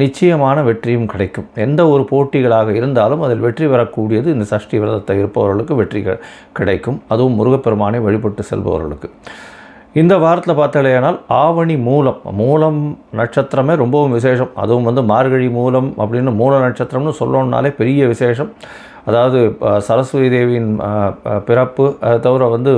நிச்சயமான வெற்றியும் கிடைக்கும். எந்த ஒரு போட்டிகளாக இருந்தாலும் அதில் வெற்றி பெறக்கூடியது இந்த சஷ்டி விரதத்தை இருப்பவர்களுக்கு வெற்றி கிடைக்கும். அதுவும் முருகப்பெருமானை வழிபட்டு செல்பவர்களுக்கு. இந்த வாரத்தில் பார்த்தாலேயானால் ஆவணி மூலம் மூலம் நட்சத்திரமே ரொம்பவும் விசேஷம். அதுவும் வந்து மார்கழி மூலம் அப்படின்னு மூல நட்சத்திரம்னு சொல்லணுன்னாலே பெரிய விசேஷம். அதாவது சரஸ்வதி தேவியின் பிறப்பு அதை தவிர வந்து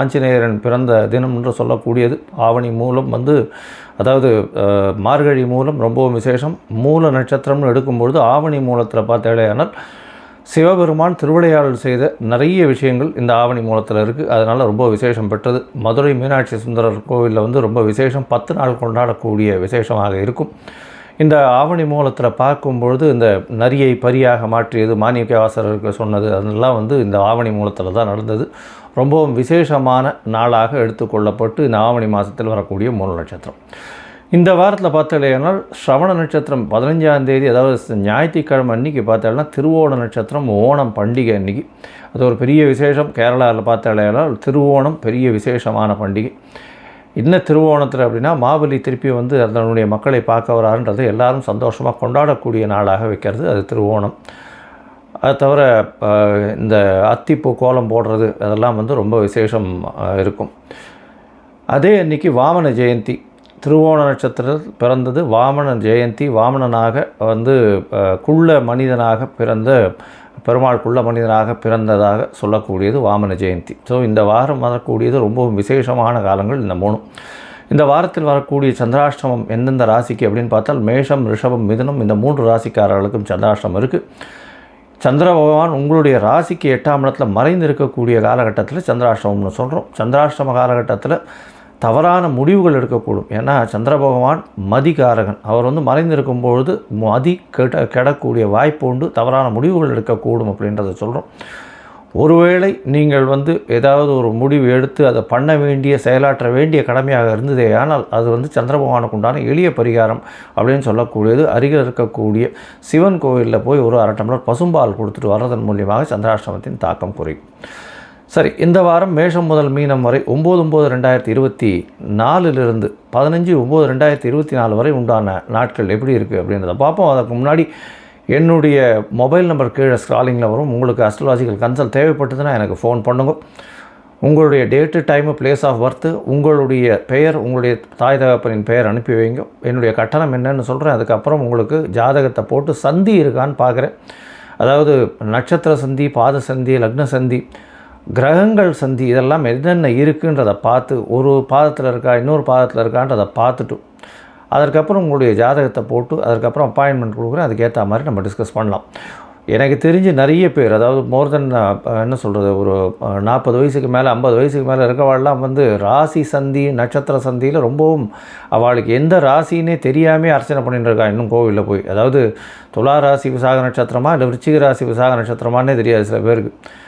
ஆஞ்சநேயரன் பிறந்த தினம் என்று சொல்லக்கூடியது ஆவணி மூலம் வந்து அதாவது மார்கழி மூலம் ரொம்பவும் விசேஷம். மூல நட்சத்திரம்னு எடுக்கும்பொழுது ஆவணி மூலத்தில் பார்த்தாலேயானால் சிவபெருமான் திருவிளையாடல் செய்த நிறைய விஷயங்கள் இந்த ஆவணி மூலத்தில் இருக்குது அதனால் ரொம்ப விசேஷம் பெற்றது. மதுரை மீனாட்சி சுந்தரர் கோவிலில் வந்து ரொம்ப விசேஷம். பத்து நாள் கொண்டாடக்கூடிய விசேஷமாக இருக்கும். இந்த ஆவணி மூலத்தில் பார்க்கும்பொழுது இந்த நரியை பரியாக மாற்றியது மாணிக்கவாசகருக்கு சொன்னது அதெல்லாம் வந்து இந்த ஆவணி மூலத்தில் தான் நடந்தது. ரொம்பவும் விசேஷமான நாளாக எடுத்துக்கொள்ளப்பட்டு இந்த ஆவணி மாதத்தில் வரக்கூடிய மூல நட்சத்திரம். இந்த வாரத்தில் பார்த்தாலேனால் ஸ்ரவண நட்சத்திரம் பதினஞ்சாம் தேதி அதாவது ஞாயிற்றுக்கிழமை அன்னைக்கு பார்த்தாலேனா திருவோண நட்சத்திரம் ஓணம் பண்டிகை அன்னைக்கு. அது ஒரு பெரிய விசேஷம். கேரளாவில் பார்த்தாலேனால் திருவோணம் பெரிய விசேஷமான பண்டிகை. என்ன திருவோணத்தில் அப்படின்னா மாபலி திருப்பி வந்து அதனுடைய மக்களை பார்க்க வராருன்றது எல்லாரும் சந்தோஷமாக கொண்டாடக்கூடிய நாளாக வைக்கிறது அது திருவோணம். அது தவிர இந்த அத்திப்பூ கோலம் போடுறது அதெல்லாம் வந்து ரொம்ப விசேஷம் இருக்கும். அதே அன்றைக்கி வாமன ஜெயந்தி. திருவோண நட்சத்திரத்தில் பிறந்தது வாமன ஜெயந்தி. வாமனனாக வந்து குள்ள மனிதனாக பிறந்த பெருமாள் குள்ள மனிதனாக பிறந்ததாக சொல்லக்கூடியது வாமன ஜெயந்தி. ஸோ இந்த வாரம் வரக்கூடியது ரொம்பவும் விசேஷமான காலங்கள் இந்த மூணும். இந்த வாரத்தில் வரக்கூடிய சந்திராஷ்டமம் எந்தெந்த ராசிக்கு அப்படின்னு பார்த்தால் மேஷம் ரிஷபம் மிதனம் இந்த மூன்று ராசிக்காரர்களுக்கும் சந்திராஷ்டமம் இருக்குது சந்திர பகவான் உங்களுடைய ராசிக்கு எட்டாம் இடத்துல மறைந்து இருக்கக்கூடிய காலகட்டத்தில் சந்திராஷ்டமம்னு சொல்கிறோம் சந்திராஷ்டம காலகட்டத்தில் தவறான முடிவுகள் எடுக்கக்கூடும். ஏன்னா சந்திர பகவான் மதிகாரகன். அவர் வந்து மறைந்திருக்கும் பொழுது மதி கெட கெடக்கூடிய வாய்ப்பு உண்டு. தவறான முடிவுகள் எடுக்கக்கூடும் அப்படின்றத சொல்கிறோம் ஒருவேளை நீங்கள் வந்து ஏதாவது ஒரு முடிவு எடுத்து அதை பண்ண வேண்டிய செயலாற்ற வேண்டிய கடமையாக இருந்ததே ஆனால் அது வந்து சந்திர உண்டான எளிய பரிகாரம் அப்படின்னு சொல்லக்கூடியது. அருகில் இருக்கக்கூடிய சிவன் கோவிலில் போய் ஒரு அரை டம்ளர் பசும்பால் கொடுத்துட்டு வர்றதன் மூலியமாக சந்திராஷ்டமத்தின் தாக்கம் குறையும். சரி இந்த வாரம் மேஷம் முதல் மீனம் வரை ஒம்பது ஒம்பது ரெண்டாயிரத்தி இருபத்தி நாலுலேருந்து பதினஞ்சு ஒம்பது ரெண்டாயிரத்தி இருபத்தி நாலு வரை உண்டான நாட்கள் எப்படி இருக்குது அப்படின்றத பார்ப்போம். அதற்கு முன்னாடி என்னுடைய மொபைல் நம்பர் கீழே ஸ்க்ராலிங்கில் வரும். உங்களுக்கு அஸ்ட்ராலஜிக்கல் கன்சல்ட் தேவைப்பட்டதுன்னா எனக்கு ஃபோன் பண்ணுங்க. உங்களுடைய date time place of birth உங்களுடைய பெயர் உங்களுடைய தாய் தகப்பனின் பெயர் அனுப்பி வைங்க. என்னுடைய கட்டணம் என்னன்னு சொல்கிறேன் அதுக்கப்புறம் உங்களுக்கு ஜாதகத்தை போட்டு சந்தி இருக்கான்னு பார்க்குறேன். அதாவது நட்சத்திர சந்தி பாத சந்தி லக்ன சந்தி கிரகங்கள் சந்தி இதெல்லாம் என்னென்ன இருக்குன்றதை பார்த்து ஒரு பாதத்தில் இருக்கா இன்னொரு பாதத்தில் இருக்கான்றதை பார்த்துட்டு அதற்கப்புறம் உங்களுடைய ஜாதகத்தை போட்டு அதுக்கப்புறம் அப்பாயின்மெண்ட் கொடுக்குறேன் அதுக்கேற்ற மாதிரி நம்ம டிஸ்கஸ் பண்ணலாம். எனக்கு தெரிஞ்சு நிறைய பேர் அதாவது மோர் தென் என்ன சொல்கிறது ஒரு நாற்பது வயசுக்கு மேலே ஐம்பது வயசுக்கு மேலே இருக்கவாள்லாம் வந்து ராசி சந்தி நட்சத்திர சந்தியில் ரொம்பவும் அவளுக்கு எந்த ராசின்னே தெரியாமல் அர்ச்சனை பண்ணிட்டு இருக்கா இன்னும் கோவிலில் போய். அதாவது துலா ராசி விசாக நட்சத்திரமா இல்லை விருச்சிக ராசி விசாக நட்சத்திரமானே தெரியாது சில பேருக்கு.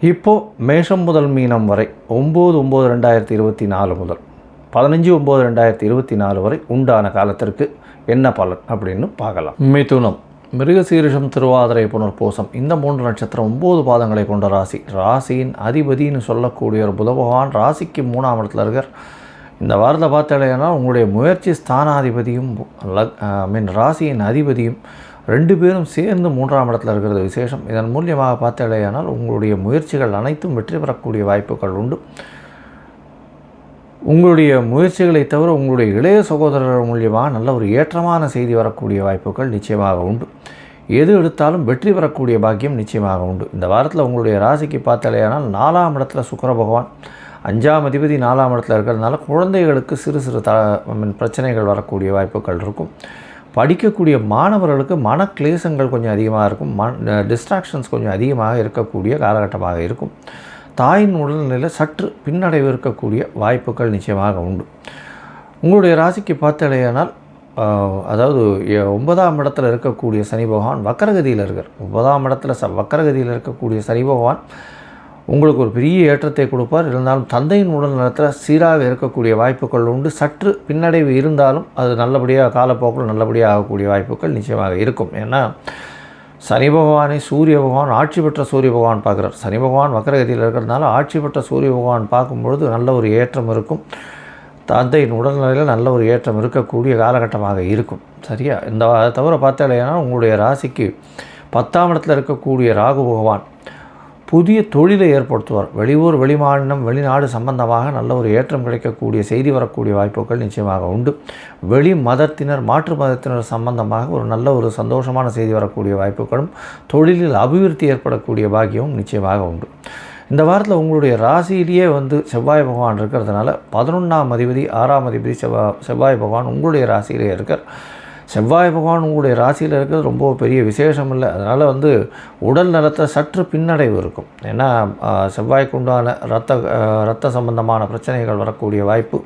இப்போது மேஷம் முதல் மீனம் வரை ஒம்பது ஒம்பது ரெண்டாயிரத்தி இருபத்தி நாலு முதல் பதினஞ்சு ஒம்பது ரெண்டாயிரத்தி இருபத்தி நாலு வரை உண்டான காலத்திற்கு என்ன பலன் அப்படின்னு பார்க்கலாம். மிதுனம் மிருகசீரிஷம் திருவாதிரை புனர்பூசம் இந்த மூன்று நட்சத்திரம் ஒம்பது பாதங்களை கொண்ட ராசி. ராசியின் அதிபதின்னு சொல்லக்கூடிய ஒரு புத பகவான் ராசிக்கு மூணாம் இடத்துல இருக்கார். இந்த வாரத்தை பார்த்தாலேனா உங்களுடைய முயற்சி ஸ்தானாதிபதியும் ஐ மீன் ராசியின் அதிபதியும் ரெண்டு பேரும் சேர்ந்து மூன்றாம் இடத்துல இருக்கிறது விசேஷம். இதன் மூலியமாக பார்த்தாலேயானால் உங்களுடைய முயற்சிகள் அனைத்தும் வெற்றி பெறக்கூடிய வாய்ப்புகள் உண்டு. உங்களுடைய முயற்சிகளை தவிர உங்களுடைய இளைய சகோதரர் மூலியமாக நல்ல ஒரு ஏற்றமான செய்தி வரக்கூடிய வாய்ப்புகள் நிச்சயமாக உண்டு. எது எடுத்தாலும் வெற்றி பெறக்கூடிய பாக்கியம் நிச்சயமாக உண்டு. இந்த வாரத்தில் உங்களுடைய ராசிக்கு பார்த்தாலேயானால் நாலாம் இடத்துல சுக்கர பகவான் அஞ்சாம் அதிபதி நாலாம் இடத்துல இருக்கிறதுனால குழந்தைகளுக்கு சிறு சிறு த பிரச்சனைகள் வரக்கூடிய வாய்ப்புகள் இருக்கும். படிக்கக்கூடிய மாணவர்களுக்கு மனக்லேசங்கள் கொஞ்சம் அதிகமாக இருக்கும். மன டிஸ்ட்ராக்ஷன்ஸ் கொஞ்சம் அதிகமாக இருக்கக்கூடிய காலகட்டமாக இருக்கும். தாயின் உடல்நிலையில் சற்று பின்னடைவு இருக்கக்கூடிய வாய்ப்புகள் நிச்சயமாக உண்டு. உங்களுடைய ராசிக்கு பார்த்தாலேயானால் அதாவது ஒன்பதாம் இடத்துல இருக்கக்கூடிய சனி பகவான் வக்கரகதியில் இருக்கார். ஒன்பதாம் இடத்துல ச வக்கரகதியில் இருக்கக்கூடிய சனி பகவான் உங்களுக்கு ஒரு பெரிய ஏற்றத்தை கொடுப்பார். இருந்தாலும் தந்தையின் உடல் நலத்தில் சீராக இருக்கக்கூடிய வாய்ப்புகள் உண்டு. சற்று பின்னடைவு இருந்தாலும் அது நல்லபடியாக காலப்போக்கில் நல்லபடியாக ஆகக்கூடிய வாய்ப்புகள் நிச்சயமாக இருக்கும். ஏன்னா சனி பகவானை சூரிய பகவான் ஆட்சி பெற்ற சூரிய பகவான் பார்க்குறார். சனி பகவான் வக்கரகதியில் இருக்கிறதுனால ஆட்சி பெற்ற சூரிய பகவான் பார்க்கும்பொழுது நல்ல ஒரு ஏற்றம் இருக்கும். தந்தையின் உடல்நிலையில் நல்ல ஒரு ஏற்றம் இருக்கக்கூடிய காலகட்டமாக இருக்கும். சரியா? இந்த தவிர பார்த்தாலேனா உங்களுடைய ராசிக்கு பத்தாம் இடத்தில் இருக்கக்கூடிய ராகு பகவான் புதிய தொழிலை ஏற்படுத்துவார். வெளியூர் வெளிமாநிலம் வெளிநாடு சம்பந்தமாக நல்ல ஒரு ஏற்றம் கிடைக்கக்கூடிய செய்தி வரக்கூடிய வாய்ப்புகள் நிச்சயமாக உண்டு. வெளி மதத்தினர் மாற்று மதத்தினர் சம்பந்தமாக ஒரு நல்ல ஒரு சந்தோஷமான செய்தி வரக்கூடிய வாய்ப்புகளும் தொழிலில் அபிவிருத்தி ஏற்படக்கூடிய பாக்கியமும் நிச்சயமாக உண்டு. இந்த வாரத்தில் உங்களுடைய ராசியிலேயே வந்து செவ்வாய் பகவான் இருக்கிறதுனால பதினொன்றாம் அதிபதி ஆறாம் அதிபதி செவ்வாய் செவ்வாய் பகவான் உங்களுடைய ராசியிலே இருக்கார். செவ்வாய் பகவான் உங்களுடைய ராசியில் இருக்கிறது ரொம்ப பெரிய விசேஷம் இல்லை. அதனால் வந்து உடல் நலத்தில் சற்று பின்னடைவு இருக்கும். ஏன்னா செவ்வாய்க்குண்டான செவ்வாய்க்கு உண்டான ரத்த ரத்த சம்பந்தமான பிரச்சனைகள் வரக்கூடிய வாய்ப்பு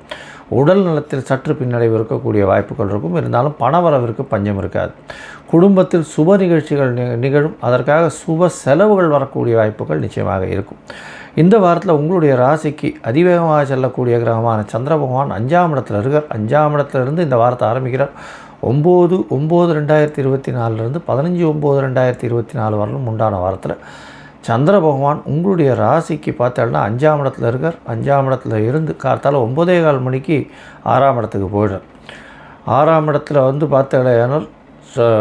உடல் நலத்தில் சற்று பின்னடைவு இருக்கக்கூடிய வாய்ப்புகள் இருக்கும். இருந்தாலும் பணவரவிற்கு பஞ்சம் இருக்காது. குடும்பத்தில் சுப நிகழ்ச்சிகள் நிகழும். அதற்காக சுப செலவுகள் வரக்கூடிய வாய்ப்புகள் நிச்சயமாக இருக்கும். இந்த வாரத்தில் உங்களுடைய ராசிக்கு அதிவேகமாக செல்லக்கூடிய கிரகமான சந்திர பகவான் அஞ்சாம் இடத்தில் இருக்கார். அஞ்சாம் இடத்துல இருந்து இந்த வாரத்தை ஆரம்பிக்கிறார். ஒம்பது ஒம்பது ரெண்டாயிரத்தி இருபத்தி நாலுலேருந்து பதினஞ்சு ஒம்பது ரெண்டாயிரத்தி இருபத்தி நாலு வரலும் உண்டான வாரத்தில் சந்திர பகவான் உங்களுடைய ராசிக்கு பார்த்தோம்னா அஞ்சாம் இடத்துல இருக்கார். அஞ்சாம் இடத்துல இருந்து கார்த்தால ஒம்பதே கால் மணிக்கு ஆறாம் இடத்துக்கு போயிடுறார். ஆறாம் இடத்துல வந்து பார்த்தேனால்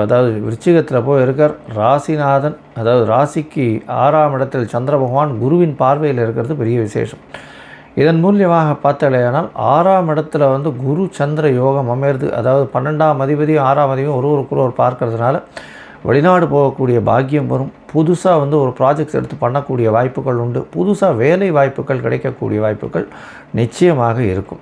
அதாவது விருச்சிகத்தில் போய் இருக்கார். ராசிநாதன் அதாவது ராசிக்கு ஆறாம் இடத்தில் சந்திர பகவான் குருவின் பார்வையில் இருக்கிறது பெரிய விசேஷம். இதன் மூலியமாக பார்த்தாலேயானால் ஆறாம் இடத்துல வந்து குரு சந்திர யோகம் அமையிறது அதாவது பன்னெண்டாம் அதிபதியும் ஆறாம் அதிபதியும் ஒரு ஒருத்தர் ஒரு பார்க்கறதுனால வெளிநாடு போகக்கூடிய பாக்கியம் வரும். புதுசாக வந்து ஒரு ப்ராஜெக்ட்ஸ் எடுத்து பண்ணக்கூடிய வாய்ப்புகள் உண்டு. புதுசாக வேலை வாய்ப்புகள் கிடைக்கக்கூடிய வாய்ப்புகள் நிச்சயமாக இருக்கும்.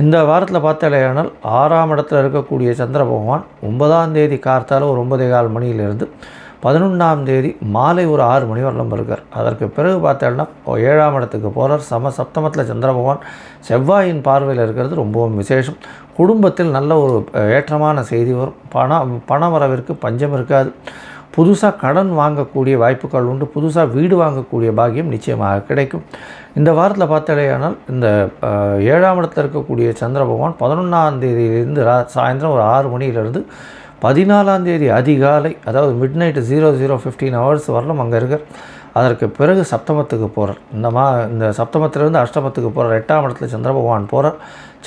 இந்த வாரத்தில் பார்த்தாலேயானால் ஆறாம் இடத்துல இருக்கக்கூடிய சந்திர பகவான் ஒன்பதாம் தேதி கார்த்தால ஒரு ஒன்பதே கால் மணியிலிருந்து பதினொன்றாம் தேதி மாலை ஒரு ஆறு மணி வரலாம் இருக்கார் அதற்கு பிறகு பார்த்தோம்னா ஏழாம் இடத்துக்கு போகிறார் சம சப்தமத்தில் சந்திர பகவான் செவ்வாயின் பார்வையில் இருக்கிறது ரொம்பவும் விசேஷம். குடும்பத்தில் நல்ல ஒரு ஏற்றமான செய்தி வரும். பணம் பண வரவிற்கு பஞ்சம் இருக்காது. புதுசாக கடன் வாங்கக்கூடிய வாய்ப்புகள் உண்டு. புதுசாக வீடு வாங்கக்கூடிய பாக்கியம் நிச்சயமாக கிடைக்கும். இந்த வாரத்தில் பார்த்தாலேயானால் இந்த ஏழாம் இடத்தில் இருக்கக்கூடிய சந்திர பகவான் பதினொன்றாம் தேதியிலிருந்து ரா சாயந்தரம் ஒரு ஆறு மணியிலிருந்து பதினாலாம் தேதி அதிகாலை அதாவது midnight zero zero fifteen hours வரலும் அங்கே இருக்கார். அதற்கு பிறகு சப்தமத்துக்கு போகிறார் இந்த மா இந்த சப்தமத்திலிருந்து அஷ்டமத்துக்கு போகிறார் எட்டாம் இடத்துல சந்திர பகவான் போகிறார்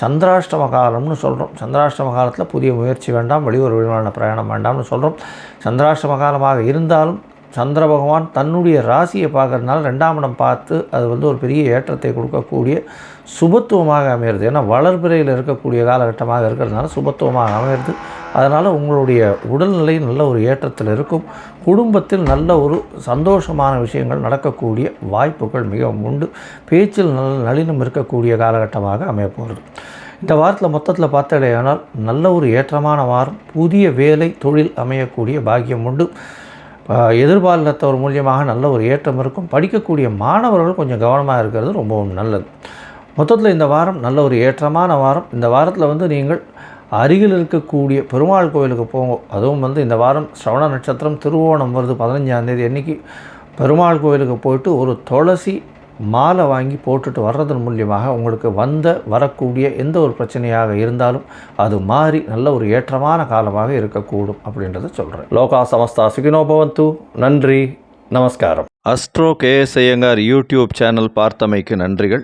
சந்திராஷ்டம காலம்னு சொல்கிறோம் சந்திராஷ்டம காலத்தில் புதிய முயற்சி வேண்டாம் வெளியூர் விமான பிரயாணம் வேண்டாம்னு சொல்கிறோம் சந்திராஷ்டம காலமாக இருந்தாலும் சந்திர பகவான் தன்னுடைய ராசியை பார்க்கறதுனால ரெண்டாம் இடம் பார்த்து அது வந்து ஒரு பெரிய ஏற்றத்தை கொடுக்கக்கூடிய சுபத்துவமாக அமையிறது. ஏன்னா வளர்பிறையில் இருக்கக்கூடிய காலகட்டமாக இருக்கிறதுனால சுபத்துவமாக அமையிறது. அதனால் உங்களுடைய உடல்நிலை நல்ல ஒரு ஏற்றத்தில் இருக்கும். குடும்பத்தில் நல்ல ஒரு சந்தோஷமான விஷயங்கள் நடக்கக்கூடிய வாய்ப்புகள் மிகவும் உண்டு. பேச்சில் நல்ல நளினம் இருக்கக்கூடிய காலகட்டமாக அமையப்போகிறது. இந்த வாரத்தில் மொத்தத்தில் பார்த்தடையானால் நல்ல ஒரு ஏற்றமான வாரம் புதிய வேலை தொழில் அமையக்கூடிய பாக்கியம் உண்டு. எதிர்பாலினத்தவர் மூலியமாக நல்ல ஒரு ஏற்றம் இருக்கும். படிக்கக்கூடிய மாணவர்கள் கொஞ்சம் கவனமாக இருக்கிறது ரொம்பவும் நல்லது. மொத்தத்தில் இந்த வாரம் நல்ல ஒரு ஏற்றமான வாரம். இந்த வாரத்தில் வந்து நீங்கள் அருகில் இருக்கக்கூடிய பெருமாள் கோவிலுக்கு போங்க. அதுவும் வந்து இந்த வாரம் ஸ்ரவண நட்சத்திரம் திருவோணம் வருது பதினஞ்சாந்தேதி அன்றைக்கி பெருமாள் கோவிலுக்கு போயிட்டு ஒரு துளசி மாலை வாங்கி போட்டுட்டு வர்றதன் மூலியமாக உங்களுக்கு வந்த வரக்கூடிய எந்த ஒரு பிரச்சனையாக இருந்தாலும் அது மாறி நல்ல ஒரு ஏற்றமான காலமாக இருக்கக்கூடும் அப்படின்றத சொல்கிறேன் லோகா சமஸ்தா சுகினோபவந்து நன்றி. நமஸ்காரம். Astro KS Iyengar YouTube channel பார்த்தமைக்கு நன்றிகள்.